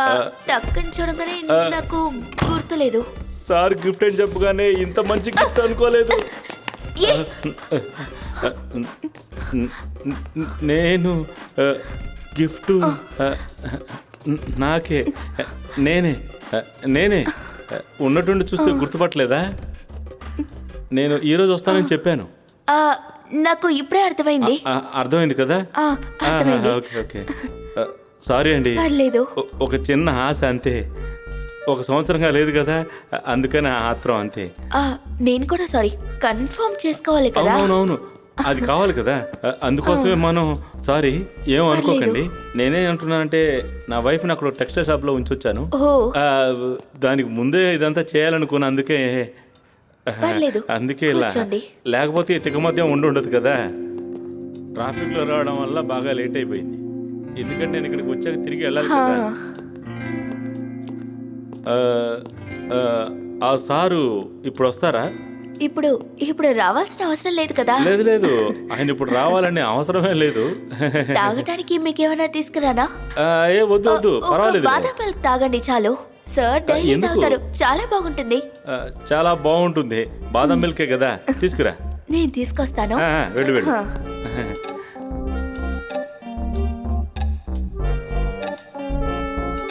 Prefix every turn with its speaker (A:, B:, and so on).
A: ఆ, టక్కని చూడగానే నాకు గుర్తులేదు.
B: సార్ గిఫ్ట్ అని చెప్పగానే ఇంత మంచి గిఫ్ట్ అనుకోలేదు. నేను గిఫ్ట్ నాకే నేనే నేనే ఆ, ఉన్నట్టుండి చూస్తే గుర్తుపట్టలేదా? నేను ఈరోజు వస్తానని చెప్పాను.
A: నాకు ఇప్పుడే అర్థమైంది.
B: అర్థమైంది కదా? Okay okay. సారీ అండి.
A: పర్లేదు.
B: ఒ- ఒక చిన్న ఆశ అంతే. ఒక సంవత్సరంగా లేదు కదా? అందుకని ఆత్రం అంతే.
A: నేను కూడా సారీ. కన్ఫర్మ్ చేసుకోవాలి కదా?
B: అవునవునవును. అది కావాలి కదా? అందుకోసమే మనం సారీ. ఏం అనుకోకండి. నేనే అంటున్నానంటే నా వైఫ్ అక్కడ టెక్స్టైల్ షాప్లో ఉంచొచ్చాను. దానికి ముందే ఇదంతా చేయాలనుకున్నా అందుకే
A: పర్లేదు.
B: అందుకే ఇలా.
A: కూర్చోండి.
B: లేకపోతే ఈ తికమధ్యం ఉండి ఉండదు కదా. ట్రాఫిక్లో రావడం వల్ల బాగా లేట్ అయిపోయింది. ఎందుకంటే నేను ఇక్కడికి వచ్చాక తిరిగి వెళ్ళాలి
A: ఆ,
B: కదా. ఆ, ఆ, ఆ సారు ఇప్పుడు వస్తారా?
A: ఇప్పుడు ఇప్పుడు రావాల్సిన అవసరం లేదు కదా.
B: లేదు లేదు. ఆయన ఇప్పుడు రావాలని అవసరమే లేదు.
A: తాగటానికి మీకేమైనా తీసుకురానా?
B: ఆ, ఏ వద్దు వద్దు. పర్వాలేదు.
A: బాదం మిల్క్ తాగండి చాలు. సార్ డైలీ
B: ఎందుకు?
A: తాగుతారు. చాలా బాగుంటుంది.
B: ఆ, చాలా బాగుంటుంది. బాదం మిల్కే కదా. తీసుకురా.
A: నేను తీసుకొస్తాను.
B: ఆ, ఆ, వెళ్ళు వెళ్ళు.